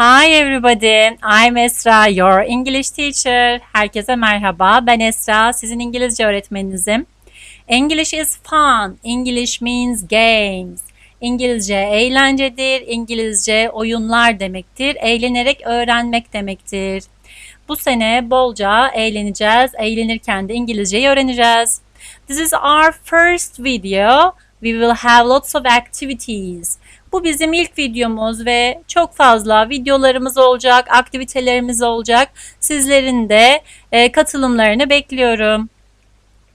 Hi everybody, I'm Esra, your English teacher. Herkese merhaba, ben Esra, sizin İngilizce öğretmeninizim. English is fun, English means games. İngilizce eğlencedir, İngilizce oyunlar demektir, eğlenerek öğrenmek demektir. Bu sene bolca eğleneceğiz, eğlenirken de İngilizceyi öğreneceğiz. This is our first video. We will have lots of activities. Bu bizim ilk videomuz ve çok fazla videolarımız olacak, aktivitelerimiz olacak. Sizlerin de e, katılımlarını bekliyorum.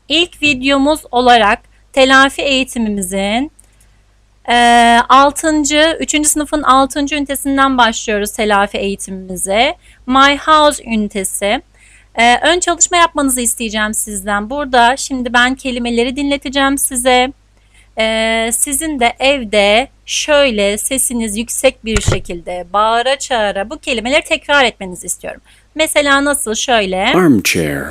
İlk videomuz olarak telafi eğitimimizin 6. 3. sınıfın 6. ünitesinden başlıyoruz telafi eğitimimize. My House ünitesi. E, ön çalışma yapmanızı isteyeceğim sizden. Burada şimdi ben kelimeleri dinleteceğim size. Ee, sizin de evde şöyle sesiniz yüksek bir şekilde bağıra çağıra bu kelimeleri tekrar etmenizi istiyorum. Mesela nasıl şöyle Armchair.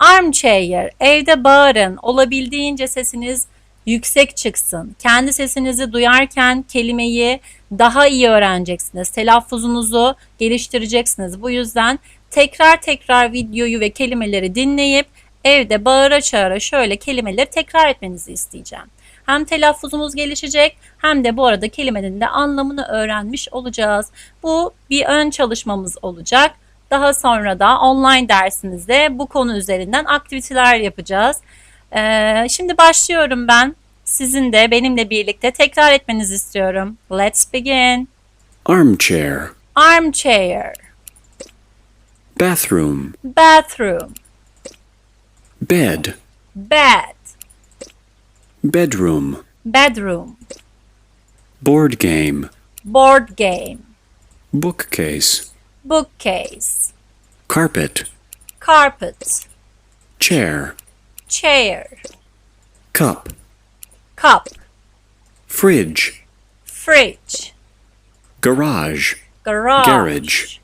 armchair evde bağırın olabildiğince sesiniz yüksek çıksın. Kendi sesinizi duyarken kelimeyi daha iyi öğreneceksiniz. Telaffuzunuzu geliştireceksiniz. Bu yüzden tekrar tekrar videoyu ve kelimeleri dinleyip evde bağıra çağıra şöyle kelimeleri tekrar etmenizi isteyeceğim. Hem telaffuzumuz gelişecek hem de bu arada kelimenin de anlamını öğrenmiş olacağız. Bu bir ön çalışmamız olacak. Daha sonra da online dersimizde bu konu üzerinden aktiviteler yapacağız. Ee, şimdi başlıyorum ben. Sizin de benimle birlikte tekrar etmenizi istiyorum. Let's begin. Armchair. Armchair, Bathroom. bathroom, Bed. bed, Bedroom. bedroom, Board game. board game, Bookcase. bookcase, Carpet. carpet, Chair. chair, Cup. cup, Fridge. fridge, Garage. garage, Garage.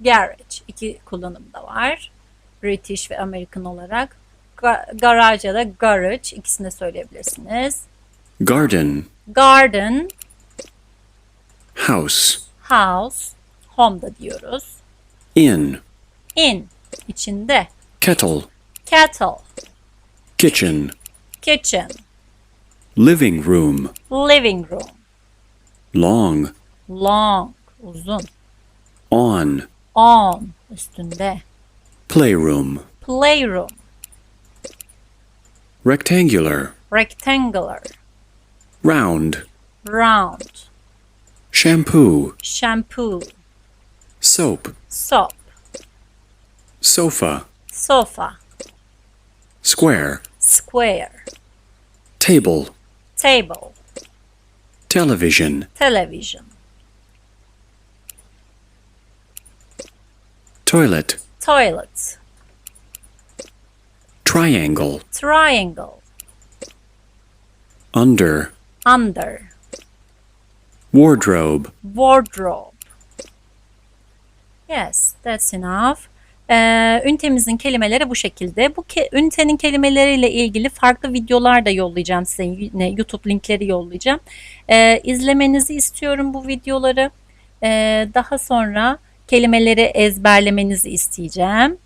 garage. İki kullanım da var. British ve American olarak. Ga- garage ya da garage ikisini de söyleyebilirsiniz. Garden. Garden, House. house, home da diyoruz. In. In, içinde. Kettle. Kettle, Kitchen. kitchen, Living room. living room, Long. long, uzun. On. On, üstünde. Playroom. Playroom, Rectangular. rectangular, Round. round, Shampoo. shampoo, Soap. soap, Sofa. sofa, Square. square, Table. table, Television. television, Toilet. toilet, Triangle. triangle, Under. under, Wardrobe. wardrobe. Yes, that's enough. Ee, ünitemizin kelimeleri bu şekilde. Bu ke- ünitenin kelimeleriyle ilgili farklı videolar da yollayacağım size. Yine YouTube linkleri yollayacağım. Ee, izlemenizi istiyorum bu videoları. Ee, daha sonra kelimeleri ezberlemenizi isteyeceğim.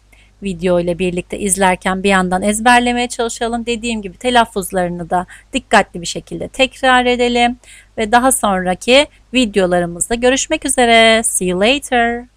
Video ile birlikte izlerken bir yandan ezberlemeye çalışalım. Dediğim gibi telaffuzlarını da dikkatli bir şekilde tekrar edelim. Ve daha sonraki videolarımızda görüşmek üzere. See you later.